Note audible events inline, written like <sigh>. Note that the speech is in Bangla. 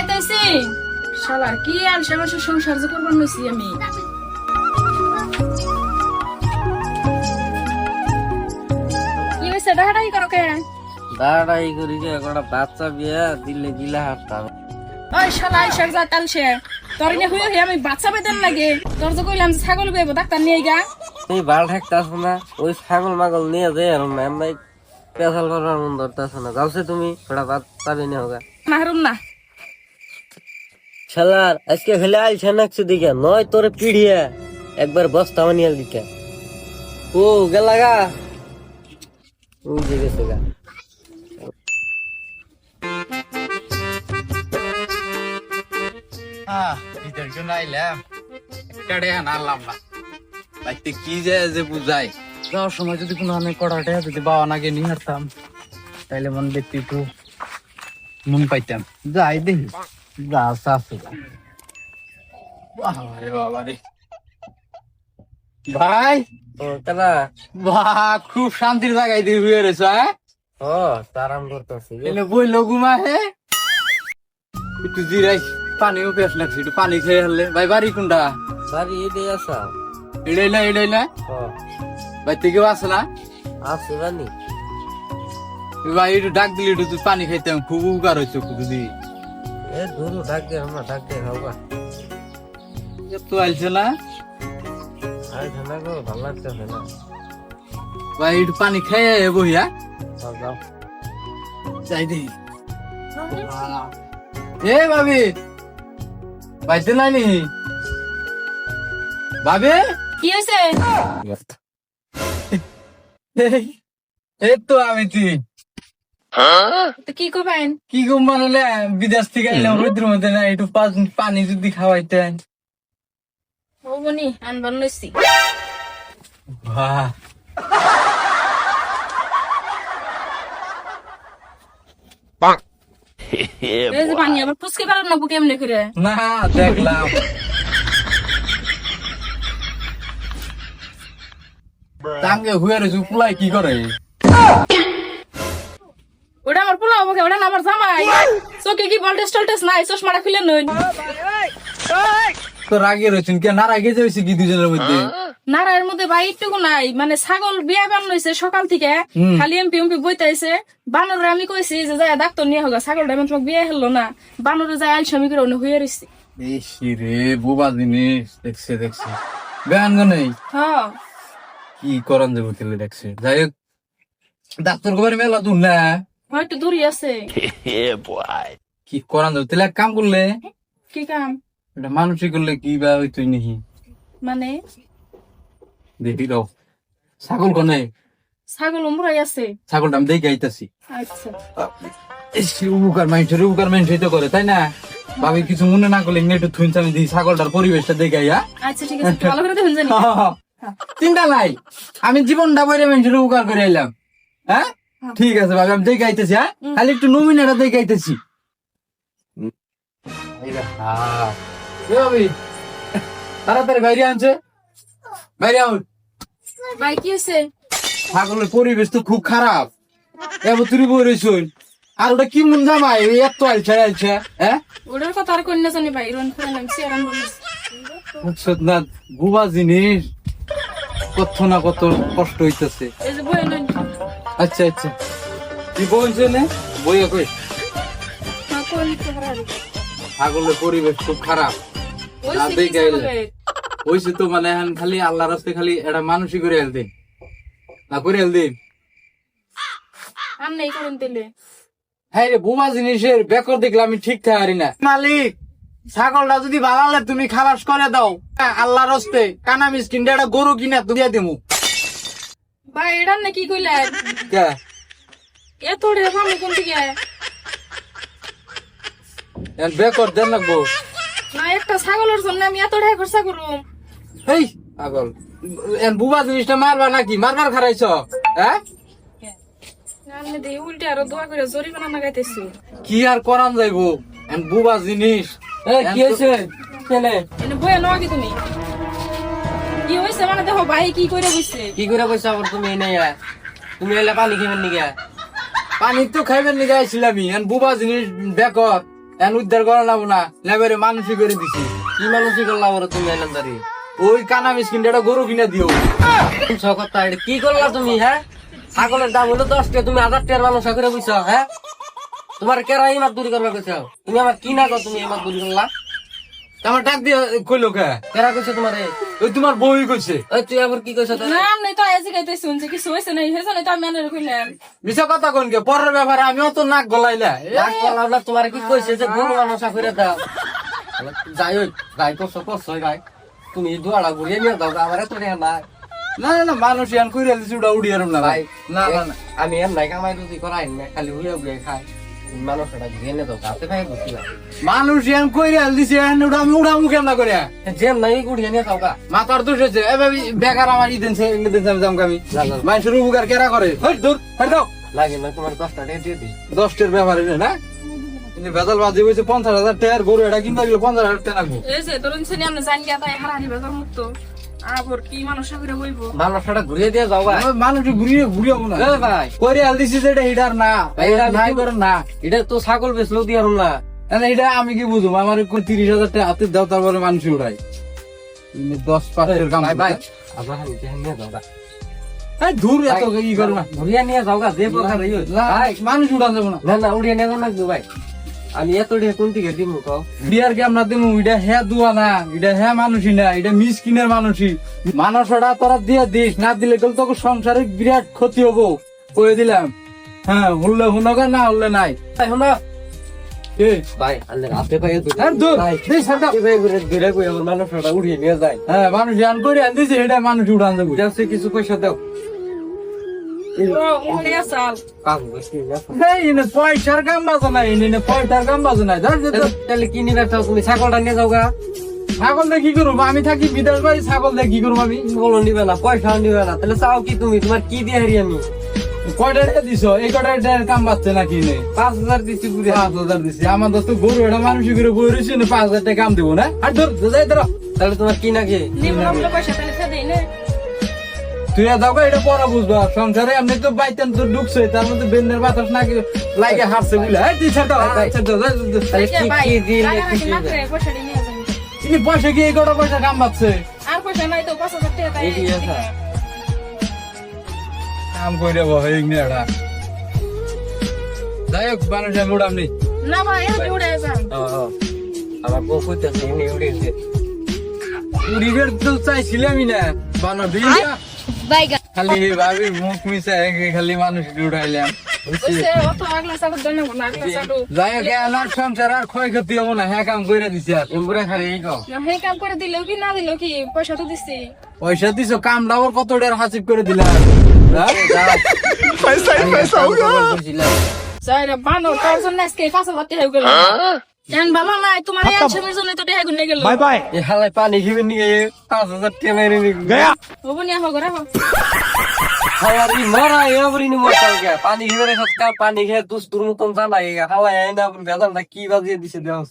আইতাছি শালার কি আর সামাসের সংসার যে করবার নইছি আমি? কি হয়েছে করো কে? দাঁড়াই করি যে একটা বাচ্চা বিয়া দিলে গিলা হাঁটতাম ওই শালা আইসার যা তাল তোর নিয়ে হইয়া হইয়া আমি বাচ্চা পেতেন লাগে তোর যে কইলাম যে ছাগল বেবো ডাক্তার নিয়ে গা তুমি বাল ঠেকতাছ না? ওই ছাগল মাগল নিয়ে যায় আর না এমনি পেশাল করবার মন ধরতেছ না। যাওছে তুমি ওটা বাচ্চা বিয়ে হোগা না হারুম না। শালার, আজকে ফেলে আইছে নাকছে দিকে, নয় তোর পিড়িয়ে। একবার বস্তা বানিয়ে দিকে ও, গেলা গা। ও গেছে গা। ভিতর জন্য আইলাম একটা ডেহা নাড়লাম না। বাইতে কি যে যে বুঝাই। যাওয়ার সময় যদি কোনো অনেক কড়া ডেহা যদি বাবা নাগে নিয়ে হারতাম তাইলে মন দেখতে একটু মন পাইতাম। যাই দেখি। আছে। ভাই? ও কেনা বাহ খুব শান্তির জায়গায় দিয়ে হয়ে রয়েছ হ্যাঁ? ও তারাম করতেছি। এনে বই লগুমা হে? একটু জিরাই পানিও পেস লাগছে একটু পানি খেয়ে হলে ভাই বাড়ি কোনটা? বাড়ি এটাই আসা এড়াই না এড়াই না। ও। ভাই আসে না? আছে বানি। ভাই একটু ডাক দিলি একটু তুই পানি খাইতাম খুব উপকার হয়েছে যদি। এ ধরু ডাক দে আমরা ডাক দে খাওয়া তো আইছে না? আরে ঠান্ডা গো ভালো লাগতেছে না ভাই একটু পানি খেয়ে বহিয়া। যাও, যাও দি এ ভাবি বাইতে নাই নি? ভাবি? কি হয়েছে এই, তো আমি তুই তো। কি করবেন? কি গম বানালে? বিদেশ থেকে আইলাম রোদ্রের মধ্যে না একটু পাঁচ- পানি যদি খাওয়াইতেন ও বনি আনবার নইছি বাহ। পানি আবার ফুসকে পারেন না বুকে এমনি করে? না দেখলাম। টাঙ্গে হুয়ে রয়েছে কি করে? <laughs> ওটা আমার পোলা আমাকে ওটা আমার জামাই। চোখে কি ভল্টেজ টল্টেজ নাই চশমাটা খুলে নই। তো রাগে রয়েছেন কে না রাগে যাইছে কি দুজনের মধ্যে? নারায়ের মধ্যে ভাই একটুকু নাই। মানে ছাগল বিয়া বান হয়েছে সকাল থেকে খালি এমপি এমপি বইতাইছে বানরে আমি কইছি যে যায় ডাক্তার নিয়ে হোক ছাগলটা আমি তোমাকে বিয়ে হলো না। বানরে যায় আলসামি করে অন্য হয়ে বেশি রে বোবা জিনিস দেখছে দেখছে। বেআন নেই। হ্যাঁ। কি করান যাব তেলে দেখছে? যাই হোক ডাক্তার কবার মেলা দূর না। হয়তো দূরই আছে। <laughs> কি করান যাব তেলে এক কাম করলে? কি কাম? এটা মানুষই করলে কি বা হইতই নাকি? মানে? দেখি দাও ছাগল কনে? ছাগল উমরাই আছে। ছাগলটা আমি দেখে আইতাছি। আচ্ছা। উপকার মানুষের উপকার মানুষই তো করে তাই না? ভাবি কিছু মনে না করলে একটু থুইন আমি দিই ছাগলটার পরিবেশটা দেখে আইয়া। আচ্ছা ঠিক আছে ভালো করে দেখুন জানি চিন্তা <laughs> নাই। আমি জীবনটা বইরে মানুষের উপকার করে এলাম হ্যাঁ? ঠিক আছে ভাবি আমি দেখে আইতেছি হ্যাঁ? খালি একটু নমিনাটা দেখে আইতেছি। তাড়াতাড়ি বাইরে আনছে বাইরে আউন ভাই কি হয়েছে ছাগলের পরিবেশ তো খুব খারাপ। এবার তুই আর ওটা কি মন জামাই? এই এত আলছে আলছে হ্যাঁ? ওটার কথা আর কন্যা জানি ভাই রন করে নাম সিয়ারান বলিস বুঝছত না বুবা জিনিস। কত না কত কষ্ট হইতেছে। এই যে বই নই আচ্ছা আচ্ছা। কি বলছে না বইয়া কই ছাগলের পরিবেশ খুব খারাপ। ওই না, সিকি দেখে আইলে। ছাগলের। হইছে তো মানে এখন খালি আল্লাহ রাস্তে খালি এটা মানুষই করে হেল না করে হেল দিন? করেন দিলে হ্যাঁ রে বোমা জিনিসের বেকর দেখলে আমি ঠিক থাকি না। মালিক ছাগলটা যদি বাড়ালে তুমি খালাস করে দাও। হ্যাঁ, আল্লাহ রস্তে কানা মিসকিন একটা গরু কিনা তুই দিমু। ভাই এটা না কি? কইলেন কে এত রে ভালো কোন থেকে এখন বেকর দেন লাগবো। না একটা ছাগলের জন্য আমি এত টাকা খরচা করুম। এই পাগল। এন বুবা জিনিসটা মারবা নাকি? মারবার খারাইছ? হ্যাঁ আমি দেই উল্টে আরও দোয়া করে জরিমানা কি আর করান যাইবো? এন বুবা জিনিস। কি হয়েছে ছেলে। এনে বয়ে নাও কি তুমি। কি হইছে মানে দেখো ভাই কি কইরা বইছে? কি করে কইছো আবার তুমি এনে আয়? তুমি এলে পানি খেবেন নিকে? পানি তো খাইবেন নিয়ে গাইছিলাম এন বুবা জিনিস বেকর এখন উদ্ধার করা যাব না। লেবারে মানুষই করে দিছি। কি মানুষই করলাম ওরা তুমি আইলাম দাঁড়ি ওই কানা মিসকিন একটা গরু কিনে দিও। কথা এটা কি করলা তুমি হ্যাঁ? ছাগলের দাম হলো দশ টাকা তুমি হাজার টাকার মানুষ করে বুঝছ হ্যাঁ? তোমার কেরা এই মাছ দূরি করবে কইছো? তুমি আমার কি না কর তুমি এই মাছ দূরি করলা? আমার ডাক দিয়ে কইলো কে? কেরা কইছো তোমার? ওই তোমার বউই কইছে ওই তুই আবার কি কইছো না আমি তো আজ গাইতে শুনছি কিছু হয়েছে না হয়েছে না তো আমি আনার কইলাম। মিছা কথা কোন কে পরের ব্যাপারে আমিও তো নাক গলাইলা। রাগ করলাম না তোমার কি কইছে যে গরু মানুষ করে দাও? যাই ওই যাই করছ করছ গাই। তুমি দুয়ারা ঘুরিয়ে নিয়ে দাও আমার টাকা নাই। না না না মানুষ ইয়ান কইরা দিছি ওটা উড়িয়ে না ভাই। ভাই না না। না আমি এম নাই কামাই রুজি করাই না খালি উড়ে উড়ে খাই। মানুষ এটা ঘুরিয়ে নিয়ে দাও তাতে ভাই বুঝছিলাম মানুষ ইয়ান কইরা দিছি ওটা আমি উড়ামু কেমন করে যেম নাই ঘুরিয়ে নিয়ে গা। মাথার দোষ হয়েছে এ ভাবি বেকার আমার ইদেন সে ইদেন আমি যাম আমি। না, না। মানুষের উপকার কেরা করে? হই দূর হই দাও। লাগে না তোমার দশটা টাকা দিয়ে দিই। দশটার ব্যাপারে না? কিন্তু বাজি হাজার টাকার গরু এটা কিনতে গেলে পঞ্চাশ হাজার টাকা লাগবো। এই যে তোর শুনি আমরা জানি তাই হারানি মুক্ত। আবার কি মানুষ করে বইবো? মানুষটা ঘুরিয়ে দিয়ে যাও ভাই। মানুষ ঘুরিয়ে ঘুরিয়ে না এ ভাই। করে আল দিছি যেটা হিটার না। এটা নাই আমি- করে না। এটা তো ছাগল বেচলেও দিয়ে না। না এটা আমি কি বুঝব? আমার কোন তিরিশ হাজার টাকা হাতে দাও তারপরে মানুষ উড়াই তুমি দশ পাঁচের কাম ভাই ভাই করতে। আবার নিয়ে যাও দূর এত ই করো না ঘুরিয়ে নিয়ে যাও যে প্রকার মানুষ উড়ান যাব না। না না উড়িয়ে নিয়ে যাও না ভাই। আমি এত কোন থেকে দিব বিয়ার কি আমরা দিমু এটা হ্যাঁ দুয়া না এটা হ্যাঁ মানুষই না এটা মিসকিনের মানুষই। মানুষটা তোরা দিয়ে দিস না দিলে গেলে তোকে সংসারে বিরাট ক্ষতি হব। কয়ে দিলাম হ্যাঁ হলে হুনগা না হলে নাই। ঘুরে কই মানুষটা উড়িয়ে নিয়ে যায়। হ্যাঁ মানুষ করে এটা মানুষ উড়ান যাব। কিছু পয়সা দাও। পয়সার কাম বাজে নাই নাই ছাগল দিয়ে কি করব কি তুমি তোমার কি দিয়ে হারি আমি কয়টা দিছ এই কয়টা কাম পাচ্ছে নাকি নে পাঁচ হাজার দিচ্ছি পাঁচ হাজার দিছি আমার দোস্ত গরু এটা মানুষ করে পাঁচ হাজার টাকা কাম দেবো না আর ধর তাহলে তোমার কি নাকি তুই দাও এটা পরে বুঝবা। সংসারে এমনি তো বাইতেন তো ঢুকছে তার মধ্যে বেন্নের বাতাস নাকি লাগে হারছে বুঝলে? তুই ছেড়ে কি পয়সা কটা পয়সা কাম পাচ্ছে আর পয়সা নাই তো পাঁচ হাজার টাকা তাই এই দিয়ে আসা। কাম করে বহ এই এটা যাই হোক না। ভাই উড়ে। আমার বউ কইতেছে এমনি উড়িয়েছে। উড়িবের তো চাইছিলামই না। বানো দিয়া খালি ভাবি মুখ মিশা খালি মানুষ যাই হোক আমার সংসার আর ক্ষয়ক্ষতি হব না হ্যাঁ কাম করে দিছি আর। খালি এই কও। কাম করে দিলেও কি না দিলেও কি পয়সা তো দিছি। পয়সা দিছো কাম ডাবর কত টাকার হাসিব করে দিলাম <laughs> বানো তোর জন্য আজকে পাঁচ হাজার হয়ে গেল। কেন ভালো নাই তোমার এই ছবির জন্য তো টাকা গুনে গেল। এই হালাই পানি খেবে নিয়ে পাঁচ হাজার টাকা মেরে নিবি। হব নি হোক রাখো হাওয়ার ই মরা এবারই নি মরতাল গে পানি খেবে রে সৎকার পানি খেয়ে দুস্তুর মতন জানা হালাই আইনা ভেজালটা কি বাজিয়ে দিছে দেওয়া